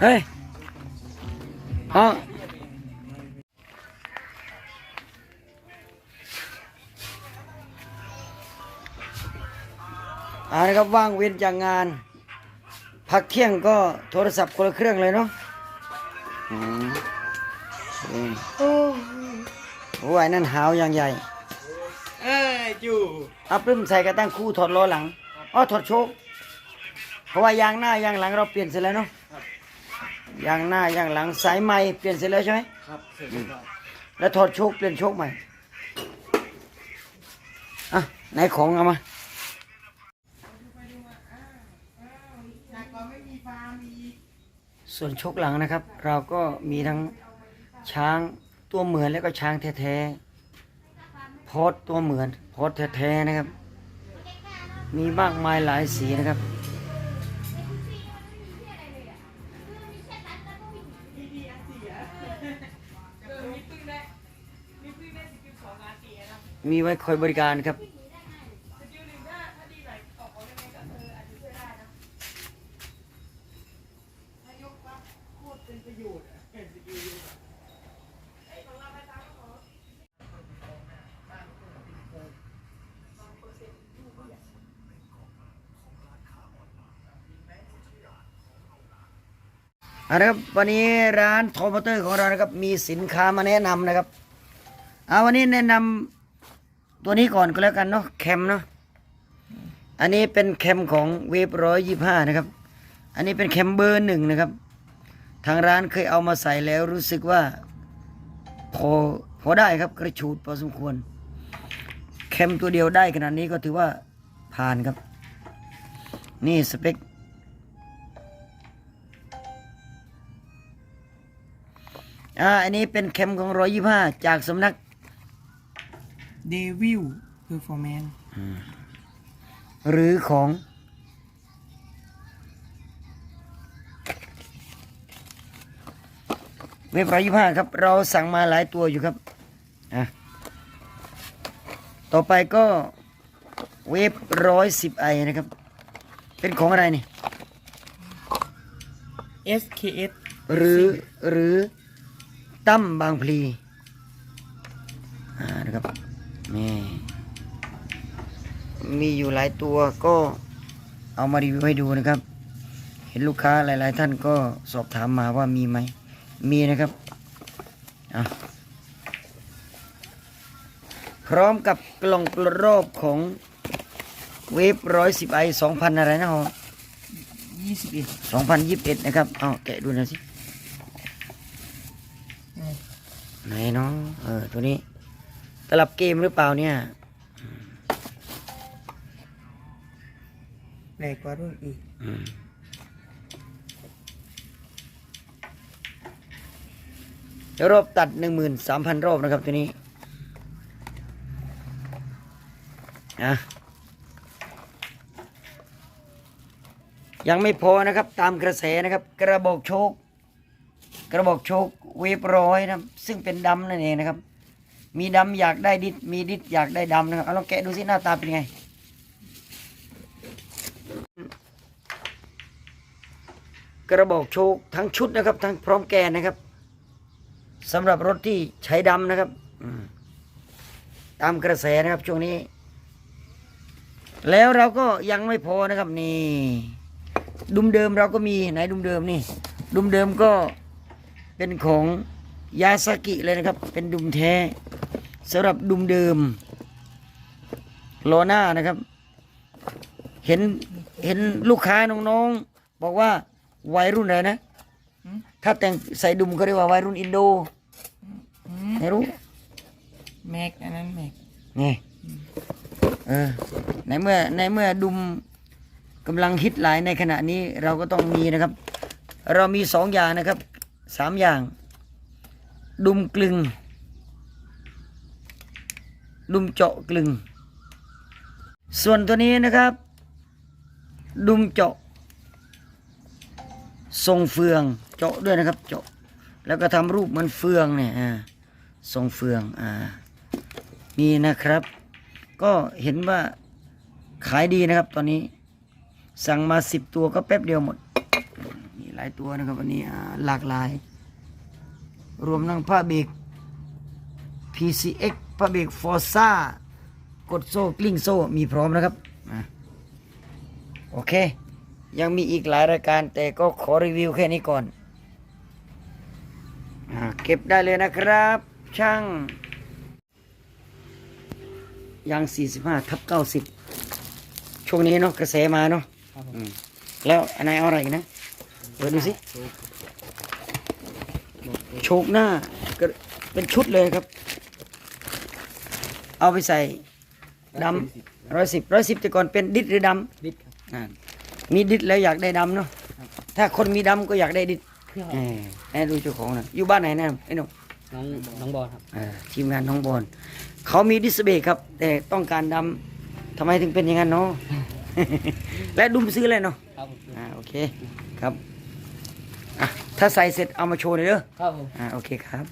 เฮ้ยอ๋ออ่านะครับว่างเว้นจากงาน พักเที่ยงก็โทรศัพท์คนละเครื่องเลยเนาะอืมอืมโอ้ยนั่นหาวอย่างใหญ่ เอ้ยจู่อัพรึมใส่กระตั้งคู่ถอดล้อหลัง อ๋อถอดโชค เพราะว่ายางหน้ายางหลังเราเปลี่ยนเสร็จแล้วเนาะยางหน้ายางหลังสายไม้เปลี่ยนเสร็จแล้วใช่ไหมครับเสร็จแล้วครับแล้วถอดโชคเปลี่ยนโชคใหม่อะไหนของเอามาส่วนโชคหลังนะครับ เราก็มีทั้งช้างตัวเหมือนแล้วก็ช้างแท้ๆพอดตัวเหมือนพอดแท้ๆนะครับ มีมากมายหลายสีนะครับ มีไว้คอยบริการครับอาละครับวันนี้ร้านทอมอเตอร์ของเรานะครับมีสินค้ามาแนะนำนะครับเอาวันนี้แนะนำ ตัวนี้ก่อนก็แล้วกันเนาะแคมเนาะอันนี้เป็นแคมของเวฟร้อยยี่ห้านะครับ อันนี้เป็นแคมเบอร์หนึ่งนะครับ ทางร้านเคยเอามาใส่แล้วรู้สึกว่า พอพอได้ครับกระชูดพอสมควร แคมตัวเดียวได้ขนาดนี้ก็ถือว่าผ่านครับ นี่สเปคอ่าอันนี้เป็นแคมของร้อยยี่ห้าจากสำนัก เดวิลเพอร์ฟอร์แมนหรือของ เว็บร้อยยี่ห้าครับ เราสั่งมาหลายตัวอยู่ครับอะต่อไปก็เว็บร้อยสิบไอนะครับ เป็นของอะไรนี่เอสเคเอสหรือหรือตั้มบางพลี อ่านะครับ นี่มีอยู่หลายตัวก็เอามารีวิวให้ดูนะครับ เห็นลูกค้าหลาย ๆ ท่านก็สอบถามมาว่ามีไหม มีนะครับอะพร้อมกับกล่องกระรอบของเวฟร้อยสิบไอสองพันอะไรนะฮะยี่สิบเอ็ดสองพันยิบเอ็ดนะครับเอาแกะดูหน่อยสิไหนเนาะเออตัวนี้ ตลับเกมหรือเปล่าเนี่ยแปลกกว่ารุ่นอีกอืมรอบตัดหนึ่งหมื่นสามพันรอบนะครับตัวนี้อะยังไม่พอนะครับตามกระแสนะครับ กระบอกโชคกระบอกโชคเวฟร้อยนะครับซึ่งเป็นดำนั่นเองนะครับ มีดำอยากได้ดิดมีดิดอยากได้ดำนะครับเอาลองแกะดูสิหน้าตาเป็นไง กระบอกโชคทั้งชุดนะครับ ทั้งพร้อมแกนนะครับสำหรับรถที่ใช้ดำนะครับอืตามกระแสนะครับช่วงนี้ แล้วเราก็ยังไม่พอนะครับนี่ ดุมเดิมเราก็มีไหนดุมเดิมนี่ ดุมเดิมก็เป็นของยาสากิเลยนะครับ เป็นดุมแท้ สำหรับดุมเดิมล้อหน้านะครับ เห็นเห็นลูกค้าน้องๆ บอกว่าวัยรุ่นอะไรนะ ถ้าแต่งใส่ดุมเขาเรียกว่าวัยรุ่นอินโดไม่รู้แม็กอันนั้นแม็กนี่เออในเมื่อในเมื่อดุมกำลังฮิตหลายในขณะนี้เราก็ต้องมีนะครับ เรามีสองอย่างนะครับสามอย่าง ดุมกลึง ดุมเจาะกลึง ส่วนตัวนี้นะครับ ดุมเจาะทรงเฟืองเจาะด้วยนะครับเจาะแล้วก็ทำรูปเหมือนเฟืองเนี่ยทรงเฟืองอ่ามีนะครับ ก็เห็นว่าขายดีนะครับตอนนี้ สั่งมาสิบตัวก็แป๊บเดียวหมดมีหลายตัวนะครับวันนี้หลากหลาย รวมทั้งผ้าเบรก PCX ผ้าเบรกฟอร์ซ่ากดโซ่กลิ้งโซ่มีพร้อมนะครับอะโอเค ยังมีอีกหลายรายการแต่ก็ขอรีวิวแค่นี้ก่อนอาเก็บได้เลยนะครับ ช่างยาง 45 ทับ 90 ช่วงนี้เนาะกระแสมาเนาะครับผมอืมแล้วอันไหนเอาอะไรอีกนะเปิดดูสิโชกหน้าก็เป็นชุดเลยครับ เอาไปใส่ดำร้อยสิบร้อยสิบแต่ก่อนเป็นดิดหรือดดิดครับำอ่ามีดิดแล้วอยากได้ดำเนาะถ้าคนมีดำก็อยากได้ดิดเออแน่ดูเจ้าของนะอยู่บ้านไหนนะไอ้หนุ่มน้องน้องบอลครับเออทีมงานน้องบอลเขามีดิสเบรกครับ แต่ต้องการดำทำไมถึงเป็นอย่างนั้นเนาะและดุมซื้อเลยเนาะครับผมอ่าโอเคครับอะถ้าใส่เสร็จเอามาโชว์หน่อยเด้อครับผมอ่าโอเคครับ